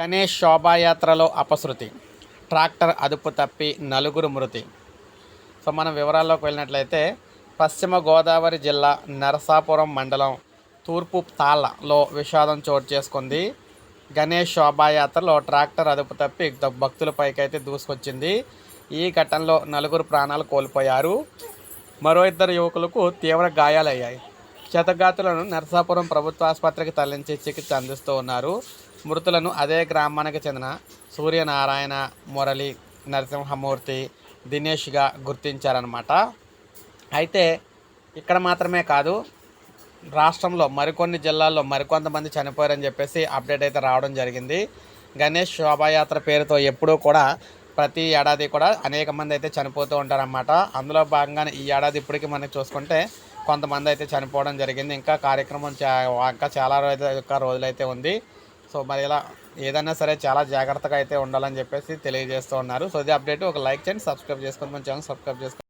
Ganesh శోభాయాత్రలో అపశృతి tractor అదుపు తప్పి నలుగురు మృతి. సో మనం వివరాల్లోకి వెళ్ళినట్లయితే పశ్చిమ గోదావరి జిల్లా నరసాపురం మండలం తూర్పు తాళ్ళలో విషాదం చోటు చేసుకుంది. గణేష్ శోభాయాత్రలో ట్రాక్టర్ అదుపు తప్పి ద- భక్తులపైకి అయితే దూసుకొచ్చింది. ఈ ఘటనలో నలుగురు ప్రాణాలు కోల్పోయారు. మరో ఇద్దరు యువకులకు తీవ్ర గాయాలయ్యాయి. క్షతగాతులను నరసాపురం ప్రభుత్వ ఆసుపత్రికి తరలించి చికిత్స అందిస్తూ ఉన్నారు. మృతులను అదే గ్రామానికి చెందిన సూర్యనారాయణ మురళి నరసింహమూర్తి దినేష్గా గుర్తించారనమాట అయితే ఇక్కడ మాత్రమే కాదు రాష్ట్రంలో మరికొన్ని జిల్లాల్లో మరికొంతమంది చనిపోయారని చెప్పేసి అప్డేట్ అయితే రావడం జరిగింది. గణేష్ శోభాయాత్ర పేరుతో ఎప్పుడూ కూడా ప్రతి ఏడాది కూడా అనేక మంది అయితే చనిపోతూ ఉంటారన్నమాట. అందులో భాగంగానే ఈ ఏడాది ఇప్పటికీ మనకి చూసుకుంటే కొంతమంది అయితే చనిపోవడం జరిగింది. ఇంకా కార్యక్రమం చా ఇంకా చాలా రోజు యొక్క రోజులైతే ఉంది. సో మరి ఇలా ఏదైనా సరే చాలా జాగ్రత్తగా అయితే ఉండాలని చెప్పేసి తెలియజేస్తూ ఉన్నారు. సో ఇది అప్డేట్. ఒక లైక్ చేయండి సబ్స్క్రైబ్ చేసుకొని మన ఛానల్ సబ్స్క్రైబ్ చేసుకోండి.